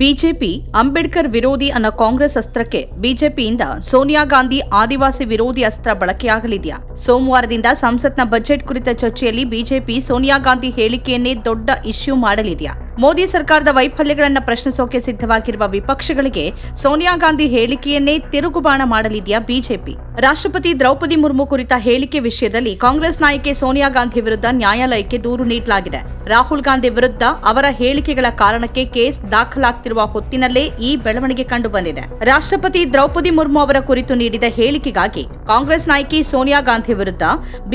BJP Ambedkar ವಿರೋಧಿ ಅನ್ನೋ ಕಾಂಗ್ರೆಸ್ ಅಸ್ತ್ರಕ್ಕೆ ಬಿಜೆಪಿಯಿಂದ ಸೋನಿಯಾ ಗಾಂಧಿ ಆದಿವಾಸಿ ವಿರೋಧಿ ಅಸ್ತ್ರ ಬಳಕೆಯಾಗಲಿದೆಯಾ? ಸೋಮವಾರದಿಂದ ಸಂಸತ್ನ ಬಜೆಟ್ ಕುರಿತ ಚರ್ಚೆಯಲ್ಲಿ ಬಿಜೆಪಿ ಸೋನಿಯಾ ಗಾಂಧಿ ಹೇಳಿಕೆಯನ್ನೇ ದೊಡ್ಡ ಇಶ್ಯೂ ಮಾಡಲಿದೆಯಾ? ಮೋದಿ ಸರ್ಕಾರದ ವೈಫಲ್ಯಗಳನ್ನು ಪ್ರಶ್ನಿಸೋಕೆ ಸಿದ್ಧವಾಗಿರುವ ವಿಪಕ್ಷಗಳಿಗೆ ಸೋನಿಯಾ ಗಾಂಧಿ ಹೇಳಿಕೆಯನ್ನೇ ತಿರುಗುಬಾಣ ಮಾಡಲಿದೆಯಾ ಬಿಜೆಪಿ? ರಾಷ್ಟ್ರಪತಿ ದ್ರೌಪದಿ ಮುರ್ಮು ಕುರಿತ ಹೇಳಿಕೆ ವಿಷಯದಲ್ಲಿ ಕಾಂಗ್ರೆಸ್ ನಾಯಕಿ ಸೋನಿಯಾ ಗಾಂಧಿ ವಿರುದ್ಧ ನ್ಯಾಯಾಲಯಕ್ಕೆ ದೂರು ನೀಡಲಾಗಿದೆ. ರಾಹುಲ್ ಗಾಂಧಿ ವಿರುದ್ಧ ಅವರ ಹೇಳಿಕೆಗಳ ಕಾರಣಕ್ಕೆ ಕೇಸ್ ದಾಖಲಾಗ್ತಿರುವ ಹೊತ್ತಿನಲ್ಲೇ ಈ ಬೆಳವಣಿಗೆ ಕಂಡುಬಂದಿದೆ. ರಾಷ್ಟ್ರಪತಿ ದ್ರೌಪದಿ ಮುರ್ಮು ಅವರ ಕುರಿತು ನೀಡಿದ ಹೇಳಿಕೆಗಾಗಿ ಕಾಂಗ್ರೆಸ್ ನಾಯಕಿ ಸೋನಿಯಾ ಗಾಂಧಿ ವಿರುದ್ಧ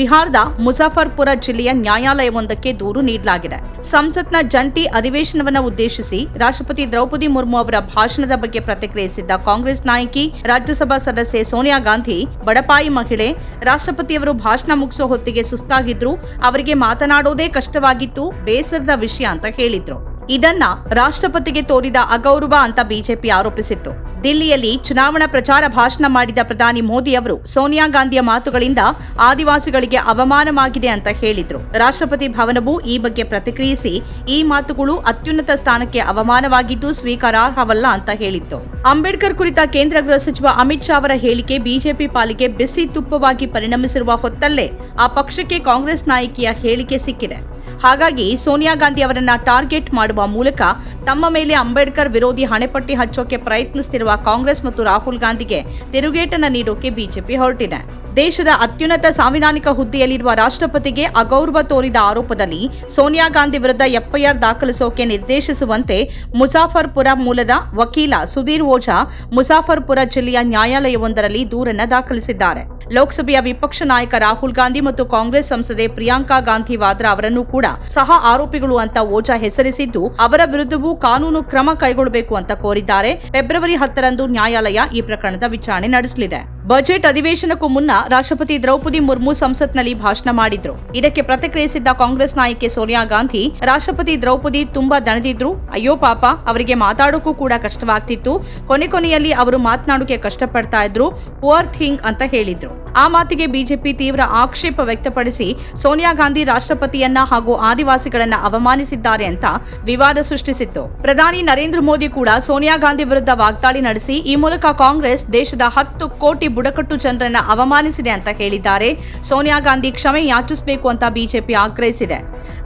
ಬಿಹಾರದ ಮುಜಾಫರ್ಪುರ ಜಿಲ್ಲೆಯ ನ್ಯಾಯಾಲಯವೊಂದಕ್ಕೆ ದೂರು ನೀಡಲಾಗಿದೆ. ಸಂಸತ್ನ ಜಂಟಿ ಅಧಿವೇಶನವನ್ನ ಉದ್ದೇಶಿಸಿ ರಾಷ್ಟ್ರಪತಿ ದ್ರೌಪದಿ ಮುರ್ಮು ಅವರ ಭಾಷಣದ ಬಗ್ಗೆ ಪ್ರತಿಕ್ರಿಯಿಸಿದ್ದ ಕಾಂಗ್ರೆಸ್ ನಾಯಕಿ, ರಾಜ್ಯಸಭಾ ಸದಸ್ಯೆ ಸೋನಿಯಾ ಗಾಂಧಿ ಬಡಪಾಯಿ ಮಹಿಳೆ. ರಾಷ್ಟ್ರಪತಿಯವರು ಭಾಷಣ ಮುಗಿಸೋ ಹೊತ್ತಿಗೆ ಸುಸ್ತಾಗಿದ್ರು. ಅವರಿಗೆ ಮಾತನಾಡೋದೇ ಕಷ್ಟವಾಗಿತ್ತು. ಬೇಸರದ ವಿಷಯ ಅಂತ ಹೇಳಿದ್ರು. ಇದನ್ನ ರಾಷ್ಟ್ರಪತಿಗೆ ತೋರಿದ ಅಗೌರವ ಅಂತ ಬಿಜೆಪಿ ಆರೋಪಿಸಿತ್ತು. ದಿಲ್ಲಿಯಲ್ಲಿ ಚುನಾವಣಾ ಪ್ರಚಾರ ಭಾಷಣ ಮಾಡಿದ ಪ್ರಧಾನಿ ಮೋದಿ ಅವರು ಸೋನಿಯಾ ಗಾಂಧಿಯ ಮಾತುಗಳಿಂದ ಆದಿವಾಸಿಗಳಿಗೆ ಅವಮಾನವಾಗಿದೆ ಅಂತ ಹೇಳಿದ್ರು. ರಾಷ್ಟ್ರಪತಿ ಭವನವು ಈ ಬಗ್ಗೆ ಪ್ರತಿಕ್ರಿಯಿಸಿ, ಈ ಮಾತುಗಳು ಅತ್ಯುನ್ನತ ಸ್ಥಾನಕ್ಕೆ ಅವಮಾನವಾಗಿದ್ದು ಸ್ವೀಕಾರಾರ್ಹವಲ್ಲ ಅಂತ ಹೇಳಿತ್ತು. ಅಂಬೇಡ್ಕರ್ ಕುರಿತ ಕೇಂದ್ರ ಗೃಹ ಸಚಿವ ಅಮಿತ್ ಶಾ ಅವರ ಹೇಳಿಕೆ ಬಿಜೆಪಿ ಪಾಲಿಗೆ ಬಿಸಿ ತುಪ್ಪವಾಗಿ ಪರಿಣಮಿಸಿರುವ ಹೊತ್ತಲ್ಲೇ ಆ ಪಕ್ಷಕ್ಕೆ ಕಾಂಗ್ರೆಸ್ ನಾಯಕಿಯ ಹೇಳಿಕೆ ಸಿಕ್ಕಿದೆ. ಹಾಗಾಗಿ ಸೋನಿಯಾ ಗಾಂಧಿ ಅವರನ್ನ ಟಾರ್ಗೆಟ್ ಮಾಡುವ ಮೂಲಕ ತಮ್ಮ ಮೇಲೆ ಅಂಬೇಡ್ಕರ್ ವಿರೋಧಿ ಹಣೆಪಟ್ಟಿ ಹಚ್ಚೋಕೆ ಪ್ರಯತ್ನಿಸುತ್ತಿರುವ ಕಾಂಗ್ರೆಸ್ ಮತ್ತು ರಾಹುಲ್ ಗಾಂಧಿಗೆ ತಿರುಗೇಟನ್ನು ನೀಡೋಕೆ ಬಿಜೆಪಿ ಹೊರಟಿದೆ. ದೇಶದ ಅತ್ಯುನ್ನತ ಸಾಂವಿಧಾನಿಕ ಹುದ್ದೆಯಲ್ಲಿರುವ ರಾಷ್ಟ್ರಪತಿಗೆ ಅಗೌರವ ತೋರಿದ ಆರೋಪದಲ್ಲಿ ಸೋನಿಯಾ ಗಾಂಧಿ ವಿರುದ್ಧ ಎಫ್ಐಆರ್ ದಾಖಲಿಸೋಕೆ ನಿರ್ದೇಶಿಸುವಂತೆ ಮುಜಾಫರ್ಪುರ ಮೂಲದ ವಕೀಲ ಸುಧೀರ್ ಓಝಾ ಮುಜಾಫರ್ಪುರ ಜಿಲ್ಲೆಯ ನ್ಯಾಯಾಲಯವೊಂದರಲ್ಲಿ ದೂರನ್ನು ದಾಖಲಿಸಿದ್ದಾರೆ. ಲೋಕಸಭೆಯ ವಿಪಕ್ಷ ನಾಯಕ ರಾಹುಲ್ ಗಾಂಧಿ ಮತ್ತು ಕಾಂಗ್ರೆಸ್ ಸಂಸದೆ ಪ್ರಿಯಾಂಕಾ ಗಾಂಧಿ ವಾದ್ರಾ ಅವರನ್ನು ಕೂಡ ಸಹ ಆರೋಪಿಗಳು ಅಂತ ಓಜಾ ಹೆಸರಿಸಿದ್ದು, ಅವರ ವಿರುದ್ಧವೂ ಕಾನೂನು ಕ್ರಮ ಕೈಗೊಳ್ಳಬೇಕು ಅಂತ ಕೋರಿದ್ದಾರೆ. ಫೆಬ್ರವರಿ ಹತ್ತರಂದು ನ್ಯಾಯಾಲಯ ಈ ಪ್ರಕರಣದ ವಿಚಾರಣೆ ನಡೆಸಲಿದೆ. ಬಜೆಟ್ ಅಧಿವೇಶನಕ್ಕೂ ಮುನ್ನ ರಾಷ್ಟ್ರಪತಿ ದ್ರೌಪದಿ ಮುರ್ಮು ಸಂಸತ್ನಲ್ಲಿ ಭಾಷಣ ಮಾಡಿದ್ರು. ಇದಕ್ಕೆ ಪ್ರತಿಕ್ರಿಯಿಸಿದ್ದ ಕಾಂಗ್ರೆಸ್ ನಾಯಕಿ ಸೋನಿಯಾ ಗಾಂಧಿ, ರಾಷ್ಟ್ರಪತಿ ದ್ರೌಪದಿ ತುಂಬಾ ದಣದಿದ್ರು. ಅಯ್ಯೋ ಪಾಪ, ಅವರಿಗೆ ಮಾತಾಡೋಕ್ಕೂ ಕೂಡ ಕಷ್ಟವಾಗ್ತಿತ್ತು. ಕೊನೆ ಕೊನೆಯಲ್ಲಿ ಅವರು ಮಾತನಾಡೋಕೆ ಕಷ್ಟಪಡ್ತಾ ಇದ್ರು. ಪುವರ್ ಥಿಂಗ್ ಅಂತ ಹೇಳಿದ್ರು. ಆ ಮಾತಿಗೆ ಬಿಜೆಪಿ ತೀವ್ರ ಆಕ್ಷೇಪ ವ್ಯಕ್ತಪಡಿಸಿ ಸೋನಿಯಾ ಗಾಂಧಿ ರಾಷ್ಟ್ರಪತಿಯನ್ನ ಹಾಗೂ ಆದಿವಾಸಿಗಳನ್ನ ಅವಮಾನಿಸಿದ್ದಾರೆ ಅಂತ ವಿವಾದ ಸೃಷ್ಟಿಸಿತ್ತು. ಪ್ರಧಾನಿ ನರೇಂದ್ರ ಮೋದಿ ಕೂಡ ಸೋನಿಯಾ ಗಾಂಧಿ ವಿರುದ್ಧ ವಾಗ್ದಾಳಿ ನಡೆಸಿ, ಈ ಮೂಲಕ ಕಾಂಗ್ರೆಸ್ ದೇಶದ ಹತ್ತು ಕೋಟಿ ಬುಡಕಟ್ಟು ಜನರನ್ನ ಅವಮಾನಿಸಿದೆ ಅಂತ ಹೇಳಿದ್ದಾರೆ. ಸೋನಿಯಾ ಗಾಂಧಿ ಕ್ಷಮೆ ಯಾಚಿಸಬೇಕು ಅಂತ ಬಿಜೆಪಿ ಆಗ್ರಹಿಸಿದೆ.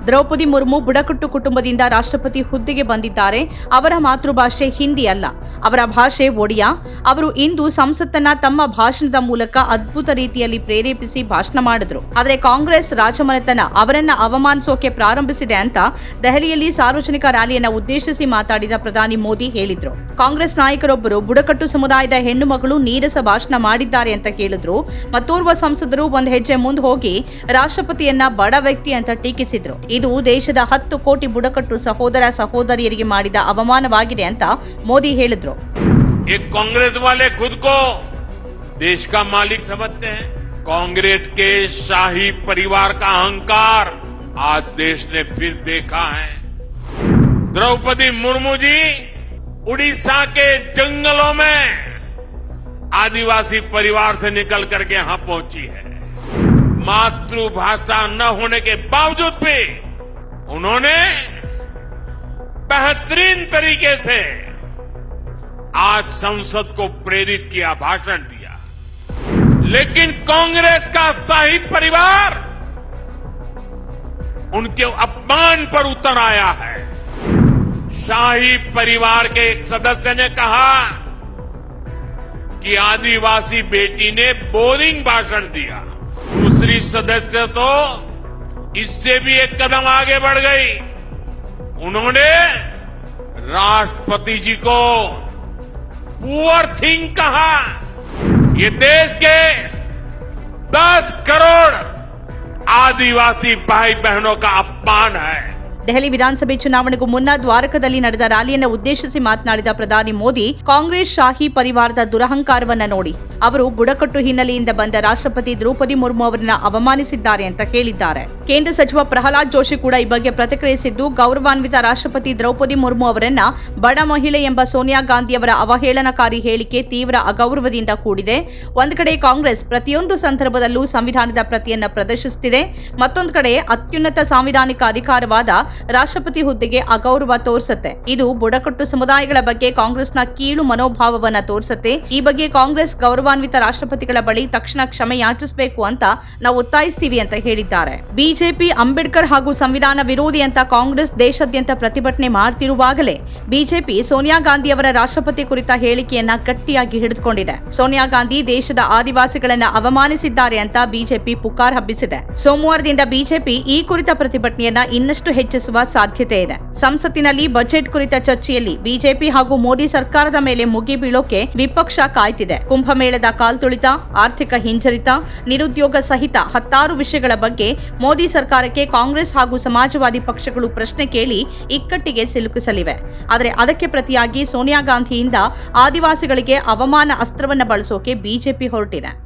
ದ್ರೌಪದಿ ಮುರ್ಮು ಬುಡಕಟ್ಟು ಕುಟುಂಬದಿಂದ ರಾಷ್ಟ್ರಪತಿ ಹುದ್ದೆಗೆ ಬಂದಿದ್ದಾರೆ. ಅವರ ಮಾತೃಭಾಷೆ ಹಿಂದಿ ಅಲ್ಲ. ಅವರ ಭಾಷೆ ಒಡಿಯಾ. ಅವರು ಇಂದು ಸಂಸತ್ತನ್ನ ತಮ್ಮ ಭಾಷಣದ ಮೂಲಕ ಅದ್ಭುತ ರೀತಿಯಲ್ಲಿ ಪ್ರೇರೇಪಿಸಿ ಭಾಷಣ ಮಾಡಿದ್ರು. ಆದರೆ ಕಾಂಗ್ರೆಸ್ ರಾಜಮನೆತನ ಅವರನ್ನ ಅವಮಾನಿಸೋಕೆ ಪ್ರಾರಂಭಿಸಿದೆ ಅಂತ ದೆಹಲಿಯಲ್ಲಿ ಸಾರ್ವಜನಿಕ ರ್ಯಾಲಿಯನ್ನ ಉದ್ದೇಶಿಸಿ ಮಾತಾಡಿದ ಪ್ರಧಾನಿ ಮೋದಿ ಹೇಳಿದ್ರು. ಕಾಂಗ್ರೆಸ್ ನಾಯಕರೊಬ್ಬರು ಬುಡಕಟ್ಟು ಸಮುದಾಯದ ಹೆಣ್ಣು ಮಗಳು ನೀರಸ ಭಾಷಣ ಮಾಡಿದ್ದಾರೆ ಅಂತ ಕೇಳಿದ್ರು ಮತ್ತೋರ್ವ ಸಂಸದರು ಒಂದು ಹೆಜ್ಜೆ ಮುಂದೆ ಹೋಗಿ ರಾಷ್ಟ್ರಪತಿಯನ್ನ ಬಡ ವ್ಯಕ್ತಿ ಅಂತ ಟೀಕಿಸಿದ್ರು. ಇದು ದೇಶದ ಹತ್ತು ಕೋಟಿ ಬುಡಕಟ್ಟು ಸಹೋದರ ಸಹೋದರಿಯರಿಗೆ ಮಾಡಿದ ಅವಮಾನವಾಗಿದೆ ಅಂತ ಮೋದಿ ಹೇಳಿದ್ರು ये कांग्रेस वाले खुद को देश का मालिक समझते हैं कांग्रेस के शाही परिवार का अहंकार आज देश ने फिर देखा है द्रौपदी मुर्मू जी उड़ीसा के जंगलों में आदिवासी परिवार से निकल करके यहां पहुंची है मातृभाषा न होने के बावजूद भी उन्होंने बेहतरीन तरीके से आज संसद को प्रेरित किया, भाषण दिया। लेकिन कांग्रेस का शाही परिवार उनके अपमान पर उतर आया है। शाही परिवार के एक सदस्य ने कहा कि आदिवासी बेटी ने बोरिंग भाषण दिया। दूसरी सदस्य तो इससे भी एक कदम आगे बढ़ गई उन्होंने राष्ट्रपति जी को पुअर थिंग कहा ये देश के 10 करोड़ आदिवासी भाई बहनों का अपमान है ದೆಹಲಿ ವಿಧಾನಸಭೆ ಚುನಾವಣೆಗೂ ಮುನ್ನ ದ್ವಾರಕದಲ್ಲಿ ನಡೆದ ರ್ಯಾಲಿಯನ್ನು ಉದ್ದೇಶಿಸಿ ಮಾತನಾಡಿದ ಪ್ರಧಾನಿ ಮೋದಿ ಕಾಂಗ್ರೆಸ್ ಶಾಹಿ ಪರಿವಾರದ ದುರಹಂಕಾರವನ್ನ ನೋಡಿ ಅವರು ಬುಡಕಟ್ಟು ಹಿನ್ನೆಲೆಯಿಂದ ಬಂದ ರಾಷ್ಟ್ರಪತಿ ದ್ರೌಪದಿ ಮುರ್ಮು ಅವರನ್ನ ಅವಮಾನಿಸಿದ್ದಾರೆ ಅಂತ ಹೇಳಿದ್ದಾರೆ ಕೇಂದ್ರ ಸಚಿವ ಪ್ರಹ್ಲಾದ್ ಜೋಶಿ ಕೂಡ ಈ ಬಗ್ಗೆ ಪ್ರತಿಕ್ರಿಯಿಸಿದ್ದು, ಗೌರವಾನ್ವಿತ ರಾಷ್ಟ್ರಪತಿ ದ್ರೌಪದಿ ಮುರ್ಮು ಅವರನ್ನ ಬಡ ಮಹಿಳೆ ಎಂಬ ಸೋನಿಯಾ ಗಾಂಧಿಯವರ ಅವಹೇಳನಕಾರಿ ಹೇಳಿಕೆ ತೀವ್ರ ಅಗೌರವದಿಂದ ಕೂಡಿದೆ. ಒಂದು ಕಡೆ ಕಾಂಗ್ರೆಸ್ ಪ್ರತಿಯೊಂದು ಸಂದರ್ಭದಲ್ಲೂ ಸಂವಿಧಾನದ ಪ್ರತಿಯನ್ನ ಪ್ರದರ್ಶಿಸುತ್ತಿದೆ. ಮತ್ತೊಂದು ಕಡೆ ಅತ್ಯುನ್ನತ ಸಾಂವಿಧಾನಿಕ ಅಧಿಕಾರವಾದ ರಾಷ್ಟ್ರಪತಿ ಹುದ್ದೆಗೆ ಅಗೌರವ ತೋರಿಸುತ್ತೆ. ಇದು ಬುಡಕಟ್ಟು ಸಮುದಾಯಗಳ ಬಗ್ಗೆ ಕಾಂಗ್ರೆಸ್ನ ಕೀಳು ಮನೋಭಾವವನ್ನು ತೋರಿಸುತ್ತೆ. ಈ ಬಗ್ಗೆ ಕಾಂಗ್ರೆಸ್ ಗೌರವಾನ್ವಿತ ರಾಷ್ಟ್ರಪತಿಗಳ ಬಳಿ ತಕ್ಷಣ ಕ್ಷಮೆ ಯಾಚಿಸಬೇಕು ಅಂತ ನಾವು ಒತ್ತಾಯಿಸ್ತೀವಿ ಅಂತ ಹೇಳಿದ್ದಾರೆ. ಬಿಜೆಪಿ, ಅಂಬೇಡ್ಕರ್ ಹಾಗೂ ಸಂವಿಧಾನ ವಿರೋಧಿ ಅಂತ ಕಾಂಗ್ರೆಸ್ ದೇಶಾದ್ಯಂತ ಪ್ರತಿಭಟನೆ ಮಾಡ್ತಿರುವಾಗಲೇ ಬಿಜೆಪಿ ಸೋನಿಯಾ ಗಾಂಧಿ ಅವರ ರಾಷ್ಟ್ರಪತಿ ಕುರಿತ ಹೇಳಿಕೆಯನ್ನ ಗಟ್ಟಿಯಾಗಿ ಹಿಡಿದುಕೊಂಡಿದೆ. ಸೋನಿಯಾ ಗಾಂಧಿ ದೇಶದ ಆದಿವಾಸಿಗಳನ್ನ ಅವಮಾನಿಸಿದ್ದಾರೆ ಅಂತ ಬಿಜೆಪಿ ಪುಕಾರ್ ಹಬ್ಬಿಸಿದೆ. ಸೋಮವಾರದಿಂದ ಬಿಜೆಪಿ ಈ ಕುರಿತ ಪ್ರತಿಭಟನೆಯನ್ನ ಇನ್ನಷ್ಟು ಹೆಚ್ಚಿಸುವ ಸಾಧ್ಯತೆ ಇದೆ. ಸಂಸತ್ತಿನಲ್ಲಿ ಬಜೆಟ್ ಕುರಿತ ಚರ್ಚೆಯಲ್ಲಿ ಬಿಜೆಪಿ ಹಾಗೂ ಮೋದಿ ಸರ್ಕಾರದ ಮೇಲೆ ಮುಗಿ ಬೀಳೋಕೆ ವಿಪಕ್ಷ ಕಾಯ್ತಿದೆ. ಕುಂಭಮೇಳದ ಕಾಲ್ತುಳಿತ, ಆರ್ಥಿಕ ಹಿಂಜರಿತ, ನಿರುದ್ಯೋಗ ಸಹಿತ ಹತ್ತಾರು ವಿಷಯಗಳ ಬಗ್ಗೆ ಮೋದಿ ಸರ್ಕಾರಕ್ಕೆ ಕಾಂಗ್ರೆಸ್ ಹಾಗೂ ಸಮಾಜವಾದಿ ಪಕ್ಷಗಳು ಪ್ರಶ್ನೆ ಕೇಳಿ ಇಕ್ಕಟ್ಟಿಗೆ ಸಿಲುಕಿಸಲಿವೆ. ಆದರೆ ಅದಕ್ಕೆ ಪ್ರತಿಯಾಗಿ ಸೋನಿಯಾ ಗಾಂಧಿಯಿಂದ ಆದಿವಾಸಿಗಳಿಗೆ ಅವಮಾನ ಅಸ್ತ್ರವನ್ನ ಬಳಸೋಕೆ ಬಿಜೆಪಿ ಹೊರಟಿದೆ.